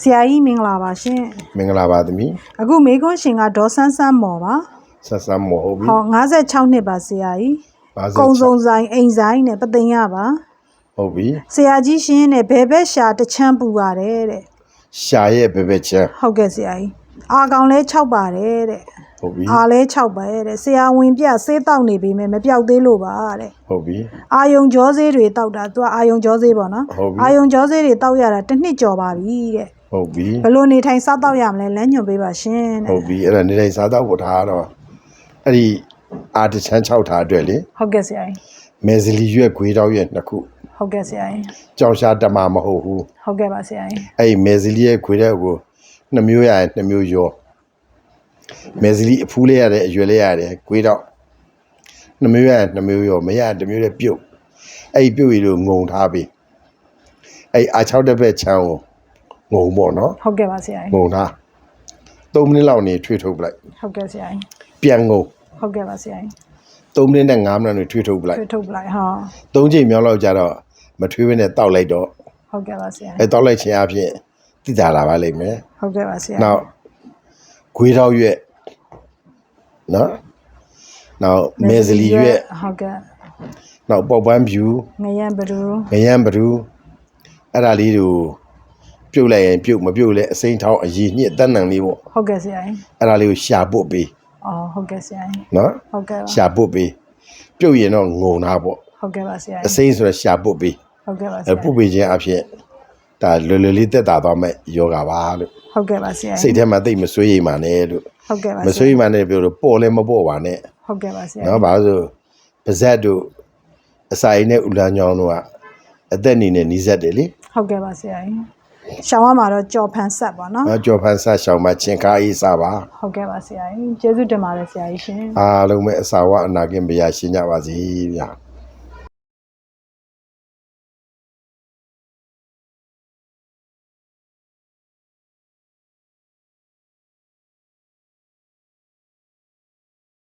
ဆရာကြီးမင်္ဂလာပါရှင်မင်္ဂလာပါသမီးအခုမေခွန်းရှင်ကဒေါ်ဆန်းဆန်းမော်ပါဆက်ဆံမဟုတ်ပြီဟော56နှစ်ပါဆရာကြီးပါစကုံစုံဆိုင်အိမ်ဆိုင်နဲ့ပသိမ်ရပါဟုတ်ပြီဆရာကြီးရှင်နဲ့ဘယ်ဘက်ရှာတစ်ချမ်းပူပါတယ်တဲ့ရှာရဲ့ဘယ်ဘက်ချမ်းဟုတ်ကဲ့ဆရာကြီးအာကောင်လဲ6ပါတယ်တဲ့ ဟုတ်ပြီအာလဲ6ပါတဲ့ဆရာဝင်ပြဆေးတောက်နေပြီမဲ့မပြောက်သေးလို့ပါတဲ့ဟုတ်ပြီအာယုံကြောဆေးတွေတောက်တာသူကအာယုံကြောဆေးပေါ့နော်ဟုတ်ပြီအာယုံကြောဆေးတွေတောက်ရတာတစ်နှစ်ကျော်ပါပြီတဲ့ဟုတ်ပြီဘယ်လို့နေထိုင်စားတောက်ရမလဲလမ်းညွှန်ပေးပါရှင်တဲ့ဟုတ်ပြီအဲ့ဒါနေတိုင်းစားတော့ဖို့ထားတော့အဲ့ဒီအာတချမ်း6ထားအတွက်လေဟုတ်ကဲ့ဆရာကြီးမယ်ဇလီရွက်ခွေးတောက်ရဲ့နှစ်ခုဟုတ်ကဲ့ဆရာကြီးကြောင်ရှာတမမဟုတ်ဘူးဟုတ်ကဲ့ပါဆရာကြီးအဲ့ဒီမယ်ဇလီရဲ့ခွေးတဲ့ကိုနှစ်မျိုးရရင်နှစ်မျိုးရော မယ်ဇလီအဖူးလေးရတယ်အရွယ်လေးရတယ်ခွေးတော့နှစ်မျိုးရရင်နှစ်မျိုးရောမရရင်တစ်မျိုးလေးပြုတ်အဲ့ဒီပြုတ်ရလို့ငုံထားပြီအဲ့ဒီအာ6တဲ့ဘက်ချမ်းကိုငုံပေါ့နော်ဟုတ်ကဲ့ပါဆရာကြီးငုံထား3မိနစ်လောက်နေထွေးထုတ်ပလိုက်ဟုတ်ကဲ့ဆရာကြီးပြန်ငုံဟုတ်ကဲ့ပါဆရာကြီး3မိနစ်နဲ့5မိနစ်နေထွေးထုတ်ပလိုက်ထွေးထုတ်ပလိုက်ဟာ3ချိန်မြောက်လောက်ကြတော့မထွေးဘဲနဲ့တောက်လိုက်တော့ဟုတ်ကဲ့ပါဆရာအဲကြီးတောက်လိုက်ခြင်းအဖြစ်တိတာလာပါလိမ့်မယ်ဟုတ်ကဲ့ပါဆရာနောက်ခွေးထောက်ရွက် နော်နောက်မေဇလီရွက်ဟုတ်ကဲ့နောက်ပေါက်ပန်းဖြူငရံဘဒူငရမ်းဘဒူအဲ့ဒါလေးတို့ပြုတ်လိုက်ရင်ပြုတ်မပြုတ်လဲအစိမ့်ထောင်းအည်ညစ်တက်နံလေးပေါ့ဟုတ်ကဲ့ဆရာကြီးအဲ့ဒါလေးကိုရှာပုတ်ပေးအော်ဟုတ်ကဲ့ဆရာကြီးနော်ဟုတ်ကဲ့ပါရှာပုတ်ပေးပြုတ်ရင်တော့ငုံတာပေါ့ဟုတ်ကဲ့ပါဆရာအကြီးစိမ့်ဆိုတော့ရှာပုတ်ပေးဟုတ်ကဲ့ပါဆအဲရာပုတ်ပေးခြင်းအဖြစ် ဒါလွယ်လွယ်လေးတက်တာသွားမဲ့ယောဂပါလို့ဟုတ်ကဲ့ပါဆရာစိကြီးတ်ထဲမှာတိတ်မဆွေးရိမ်ပါနဲ့လို့ဟုတ်ကဲ့ပါမဆွေးရိမ်ပါနဲ့ပြောလို့ပေါ့လဲမပေါ့ပါနဲ့ဟုတ်ကဲ့ပါဆရာနော်ဘာလို့ဆိုပါဇက်တို့အစာအိမ်နဲ့ဥလာညောင်းတို့ကအသက်နေနဲ့နီးစက်တယ်လေဟုတ်ကဲ့ပါဆရာကြီးရှောင်းရမှာတော့ကြော်ဖန်ဆက်ပါနော်နော်ကြော်ဖန်ဆတ်ရှောင်းမှာချင်းကားအေးစားပါဟုတ်ကဲ့ပါဆရာကြီးကျေးဇူးတင်ပါတယ်ဆရာကြီးရှင်အားလုံးပဲအစာဝအနာကင်ဘုရားရှင်ကြပါစေဗျာ